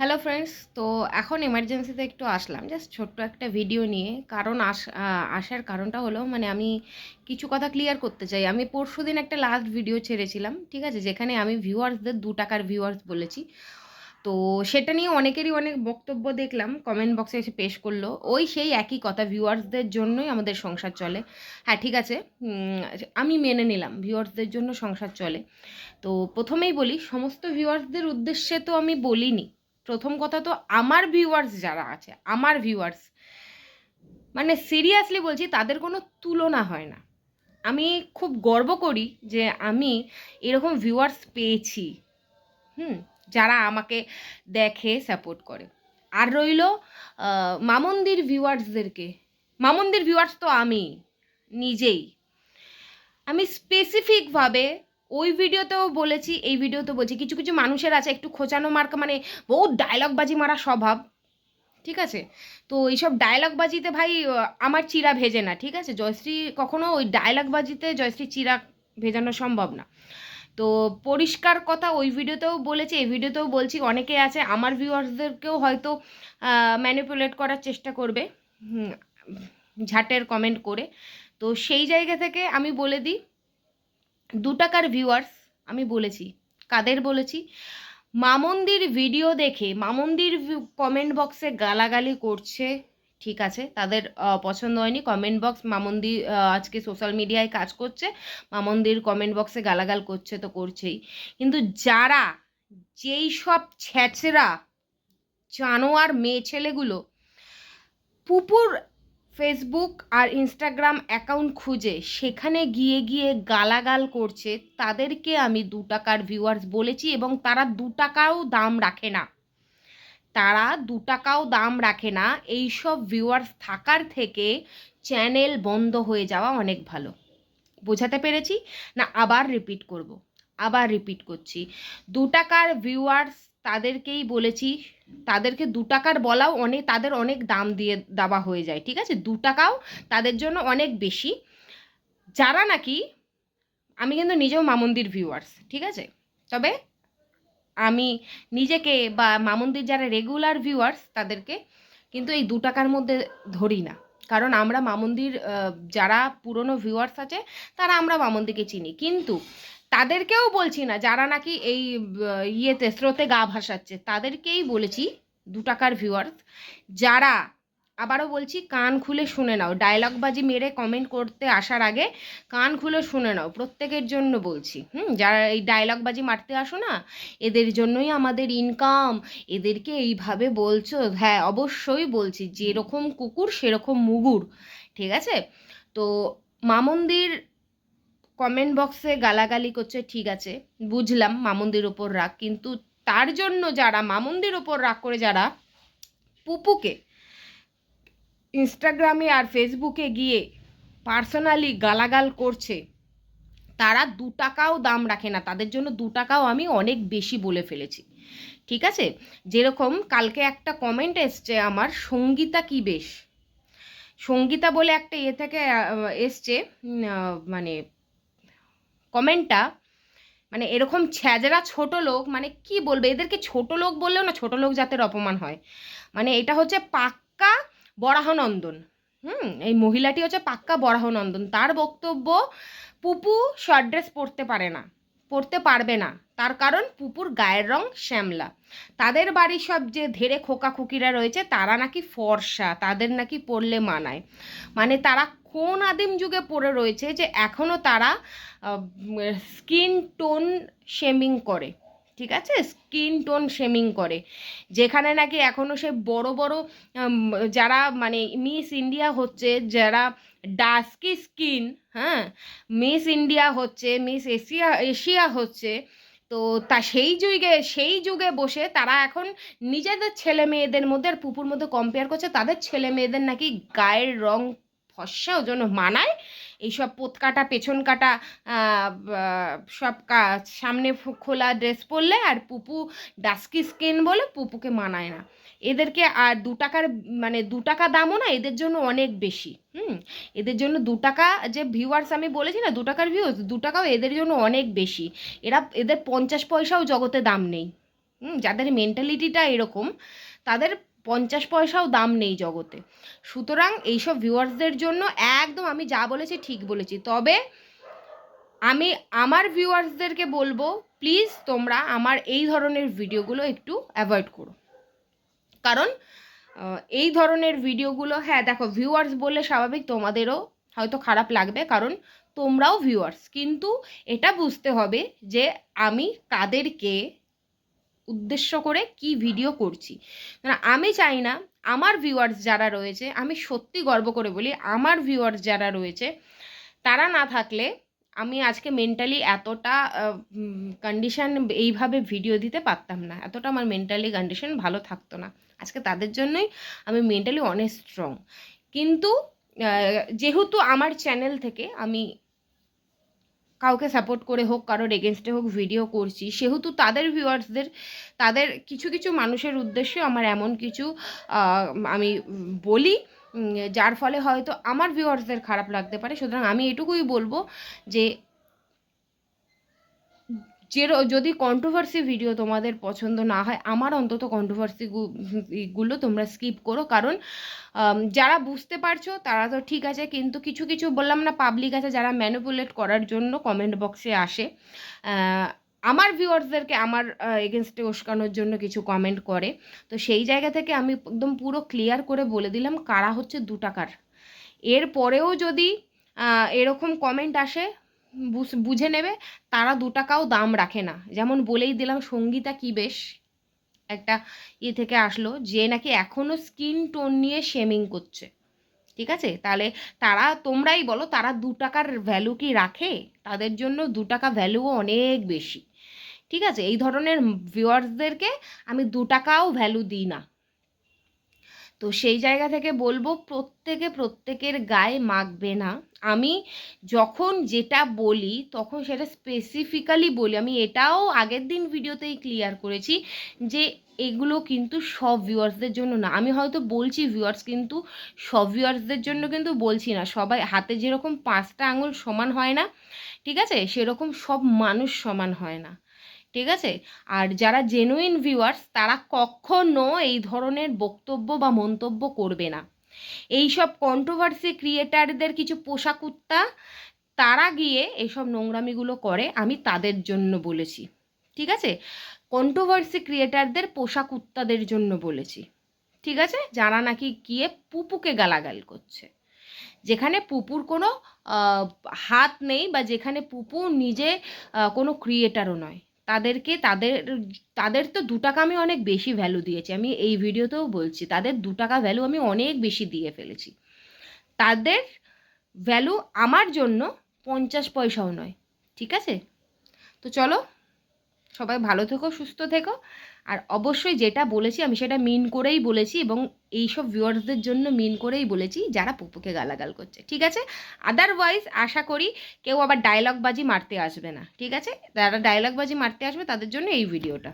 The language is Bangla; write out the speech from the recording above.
হ্যালো ফ্রেন্ডস তো এখন এমার্জেন্সিতে একটু আসলাম। জাস্ট ছোট্ট একটা ভিডিও নিয়ে। কারণ আস আসার কারণটা হলো মানে আমি কিছু কথা ক্লিয়ার করতে চাই। আমি পরশু দিন একটা লাস্ট ভিডিও ছেড়েছিলাম, ঠিক আছে? যেখানে আমি ভিউয়ার্সদের দু টাকার ভিউয়ার্স বলেছি। তো সেটা নিয়ে অনেকেরই অনেক বক্তব্য দেখলাম কমেন্ট বক্সে এসে পেশ করল। ওই সেই একই কথা ভিউয়ার্সদের জন্যই আমাদের সংসার চলে। হ্যাঁ ঠিক আছে? আমি মেনে নিলাম ভিউয়ার্সদের জন্য সংসার চলে। তো প্রথমেই বলি, সমস্ত ভিউয়ার্সদের উদ্দেশ্যে তো আমি বলিনি। প্রথম কথা তো আমার ভিউয়ার্স যারা আছে, আমার ভিউয়ার্স মানে সিরিয়াসলি বলছি তাদের কোনো তুলনা হয় না। আমি খুব গর্ব করি যে আমি এরকম ভিউয়ার্স পেয়েছি, হুম, যারা আমাকে দেখে সাপোর্ট করে। আর রইল মামন্দির ভিউয়ার্সদেরকে মামন্দির ভিউয়ার্স তো আমি নিজেই। আমি স্পেসিফিকভাবে ওই ভিডিওতেও বলেছি, এই ভিডিওতে বলছি, কিছু কিছু মানুষের আছে, একটু খোঁচানো মার্কা মানে বহুত ডায়লগবাজি মারা স্বভাব, ঠিক আছে? তো এইসব ডায়লগবাজিতে ভাই আমার চিরা ভেজে না, ঠিক আছে? জয়শ্রী কখনো ওই ডায়লগবাজিতে জয়শ্রী চিরা ভেজানো সম্ভব না। তো পরিষ্কার কথা, ওই ভিডিওতেও বলেছি, এই ভিডিওতেও বলছি, অনেকে আছে, আমার ভিউয়ার্সদেরকেও হয়তো ম্যানিপুলেট করার চেষ্টা করবে ঝাটের কমেন্ট করে। তো সেই জায়গা থেকে আমি বলে দিই দু টাকার ভিউয়ার্স আমি বলেছি। কাদের বলেছি? মামন্দির ভিডিও দেখে, মামন্দির কমেন্ট বক্সে গালাগালি করছে, ঠিক আছে, তাদের পছন্দ হয়নি কমেন্ট বক্স মামন্দি আজকে সোশ্যাল মিডিয়ায় কাজ করছে, মামন্দির কমেন্ট বক্সে গালাগাল করছে তো করছেই। কিন্তু যারা, যেই সব ছ্যাচরা জানোয়ার মেয়ে ছেলেগুলো, পুপুর ফেসবুক আর ইনস্টাগ্রাম অ্যাকাউন্ট খুঁজে, সেখানে গিয়ে গিয়ে গালাগাল করছে, তাদেরকে আমি দু টাকার ভিউয়ার্স বলেছি এবং তারা দু টাকাও দাম রাখে না। তারা দু টাকাও দাম রাখে না, এইসব ভিউয়ার্স থাকার থেকে চ্যানেল বন্ধ হয়ে যাওয়া অনেক ভালো। বোঝাতে পেরেছি? না, আবার রিপিট করব, আবার রিপিট করছি। দু টাকার ভিউয়ার্স তাদেরকেই বলেছি, তাদেরকে দু টাকার বলাও অনেক, তাদের অনেক দাম দিয়ে দেওয়া হয়ে যায়, ঠিক আছে? দু টাকাও তাদের জন্য অনেক বেশি। যারা নাকি, আমি কিন্তু নিজেও মামন্দির ভিউয়ার্স ঠিক আছে? তবে আমি নিজেকে বা মামন্দির যারা রেগুলার ভিউয়ার্স তাদেরকে কিন্তু এই দু টাকার মধ্যে ধরি না। কারণ আমরা মামন্দির যারা পুরনো ভিউয়ার্স আছে, তারা আমরা মামন্দিকে চিনি। কিন্তু তাদেরকেও বলছি না, যারা নাকি এই ইয়েতে স্রোতে গা ভাসাচ্ছে, তাদেরকেই বলেছি, দু টাকার ভিউয়ার্স যারা, আবারও বলছি, কান খুলে শুনে নাও ডায়লগবাজি মেরে কমেন্ট করতে আসার আগে কান খুলে শুনে নাও, প্রত্যেকের জন্য বলছি, হুম, যারা এই ডায়লগবাজি মারতে আসো না, এদের জন্যই আমাদের ইনকাম এদেরকে এইভাবে বলছো হ্যাঁ অবশ্যই বলছি, যেরকম কুকুর, সেরকম মুগুর, ঠিক আছে? তো মামন্দির কমেন্ট বক্সে গালাগালি করছে, ঠিক আছে, বুঝলাম মামন্দির ওপর রাগ, কিন্তু তার জন্য যারা, মামন্দির ওপর রাগ করে যারা, পুপুকে ইনস্টাগ্রামে আর ফেসবুকে গিয়ে পার্সোনালি গালাগাল করছে, তারা দু টাকাও দাম রাখে না, তাদের জন্য দু টাকাও আমি অনেক বেশি বলে ফেলেছি, ঠিক আছে? যেরকম কালকে একটা কমেন্ট এসছে আমার, সঙ্গীতা কি বেশ? সঙ্গীতা বলে একটা ইয়ে থেকে এসছে মানে কমেন্টটা মানে এরকম ছ্যাজরা ছোট লোক মানে কি বলবে? এদেরকে ছোট লোক বললেও না ছোট লোক জাতের অপমান হয়। মানে এটা হচ্ছে পাক্কা বরাহনন্দন। হুম, এই মহিলাটি হচ্ছে পাক্কা বরাহনন্দন। তার বক্তব্য, পুপু শর্ট ড্রেস পরতে পারে না। পরতে পারবে না। তার কারণ পুপুর গায়ের রং শ্যামলা। তাদের বাড়ির সব যে ধেরে খোকা খুকিরা রয়েছে, তারা নাকি ফর্সা, তাদের নাকি পরলে মানায়। মানে তারা কোন আদিম যুগে পড়ে রয়েছে যে এখনও তারা স্কিন টোন শেমিং করে। ঠিক আছে? স্কিন টোন শেমিং করে। যেখানে নাকি এখনও সে বড় বড় যারা মানে মিস ইন্ডিয়া হচ্ছে, যারা ডাস্কি স্কিন হ্যাঁ? মিস ইন্ডিয়া হচ্ছে, মিস এশিয়া এশিয়া হচ্ছে, তো তা সেই যুগে সেই যুগে বসে তারা এখন নিজেদের ছেলে মেয়েদের মধ্যে আর পুপুর মধ্যে কম্পেয়ার করছে, তাদের ছেলে মেয়েদের নাকি গায়ের রং ফর্সা ওই জন্য মানায়। এইসব পোত কাটা, পেছন কাটা সব সামনে খোলা ড্রেস পরলে আর পুপু ডাস্কি স্কিন বলে পুপুকে মানায় না। এদেরকে আর দু টাকার মানে দু টাকা দামও না, এদের জন্য অনেক বেশি, হুম? এদের জন্য দু টাকা, যে ভিউয়ার্স আমি বলেছি না, দু টাকার ভিউজ দু টাকাও এদের জন্য অনেক বেশি। এরা, এদের পঞ্চাশ পয়সাও জগতে দাম নেই, হুম? যাদের মেন্টালিটিটা এরকম, তাদের পঞ্চাশ পয়সাও দাম নেই জগতে। সুতরাং এইসব ভিউয়ার্সদের জন্য একদম আমি যা বলেছি, ঠিক বলেছি। তবে আমি আমার ভিউয়ার্সদেরকে বলব প্লিজ তোমরা আমার এই ধরনের ভিডিওগুলো একটু অ্যাভয়েড করো। কারণ এই ধরনের ভিডিওগুলো হ্যাঁ দেখো ভিউয়ার্স বললে স্বাভাবিক তোমাদেরও হয়তো খারাপ লাগবে, কারণ তোমরাও ভিউয়ার্স কিন্তু এটা বুঝতে হবে যে আমি কাদেরকে উদ্দেশ্য করে কি ভিডিও করছি। আমি চাই না আমার ভিউয়ার্স যারা রয়েছে, আমি সত্যি গর্ব করে বলি, আমার ভিউয়ার্স যারা রয়েছে, তারা না থাকলে আমি আজকে মেন্টালি এতটা কন্ডিশন এইভাবে ভিডিও দিতে পারতাম না। এতটা আমার মেন্টালি কন্ডিশন ভালো থাকতো না। আজকে তাদের জন্যই আমি মেন্টালি অনেক স্ট্রং কিন্তু যেহেতু আমার চ্যানেল থেকে আমি কাউকে সাপোর্ট করে হোক, কারোর এগেনস্টে হোক ভিডিও করছি, সেহেতু তাদের ভিউয়ার্সদের তাদের কিছু কিছু মানুষের উদ্দেশ্যে আমার এমন কিছু আমি বলি যার ফলে হয়তো আমার ভিউয়ার্সদের খারাপ লাগতে পারে। সুতরাং আমি এটুকুই বলব যে যে যদি কন্ট্রোভার্সি ভিডিও তোমাদের পছন্দ না হয়, আমার অন্তত কন্ট্রোভার্সি গুলো তোমরা স্কিপ করো। কারণ যারা বুঝতে পারছ, তারা তো ঠিক আছে, কিন্তু কিছু কিছু বললাম না পাবলিক আছে যারা ম্যানিপুলেট করার জন্য কমেন্ট বক্সে আসে। আমার ভিউয়ার্সদেরকে আমার এগেনস্টে উস্কানোর জন্য কিছু কমেন্ট করে। তো সেই জায়গা থেকে আমি একদম পুরো ক্লিয়ার করে বলে দিলাম কারা হচ্ছে দু টাকার এরপরেও যদি এরকম কমেন্ট আসে বুঝ- নেবে, তারা দু টাকাও দাম রাখে না। যেমন বলেই দিলাম, সঙ্গীতা কি বেশ একটা ইয়ে থেকে আসলো, যে নাকি এখনও স্কিন টোন নিয়ে শেমিং করছে। ঠিক আছে? তাহলে তারা, তোমরাই বলো, তারা দু টাকার ভ্যালু কি রাখে? তাদের জন্য দু টাকা ভ্যালুও অনেক বেশি। ঠিক আছে? এই ধরনের ভিউয়ার্সদেরকে আমি দু টাকাও ভ্যালু দিই না। তো সেই জায়গা থেকে বলব প্রত্যেকে প্রত্যেকের গায়ে মাখবে না। আমি যখন যেটা বলি, তখন সেটা স্পেসিফিক্যালি বলি। আমি এটাও আগের দিন ভিডিওতেই ক্লিয়ার করেছি যে এগুলো কিন্তু সব ভিউয়ার্সদের জন্য না। আমি হয়তো বলছি ভিউয়ার্স কিন্তু সব ভিউয়ার্সদের জন্য কিন্তু বলছি না। সবাই হাতে যেরকম পাঁচটা আঙুল সমান হয় না, ঠিক আছে? সেরকম সব মানুষ সমান হয় না। ঠিক আছে? আর যারা জেনুইন ভিউয়ার্স তারা কখনো এই ধরনের বক্তব্য বা মন্তব্য করবে না। এই সব কন্ট্রোভার্সি ক্রিয়েটারদের কিছু পোষা কুত্তা, তারা গিয়ে এইসব নোংরামিগুলো করে, আমি তাদের জন্য বলেছি। ঠিক আছে? কন্ট্রোভার্সি ক্রিয়েটারদের পোষা কুত্তাদের জন্য বলেছি। ঠিক আছে? যারা নাকি গিয়ে পুপুকে গালাগাল করছে। যেখানে পুপুর কোনো হাত নেই বা যেখানে পুপু নিজে কোনো ক্রিয়েটারও নয়। তাদেরকে তাদের তাদের তো দু টাকা আমি অনেক বেশি ভ্যালু দিয়েছি। আমি এই ভিডিওতেও বলছি, তাদের দু টাকা ভ্যালু আমি অনেক বেশি দিয়ে ফেলেছি। তাদের ভ্যালু আমার জন্য পঞ্চাশ পয়সাও নয়, ঠিক আছে? তো চলো সবাই ভালো থেকো, সুস্থ থেকো। আর অবশ্যই যেটা বলেছি, আমি সেটা মিন করেই বলেছি এবং এইসব ভিউয়ার্সদের জন্য মিন করেই বলেছি যারা পুপুকে গালাগাল করছে, ঠিক আছে? আদারওয়াইজ আশা করি কেউ আবার ডায়লগবাজি মারতে আসবে না, ঠিক আছে? যারা ডায়লগবাজি মারতে আসবে, তাদের জন্য এই ভিডিওটা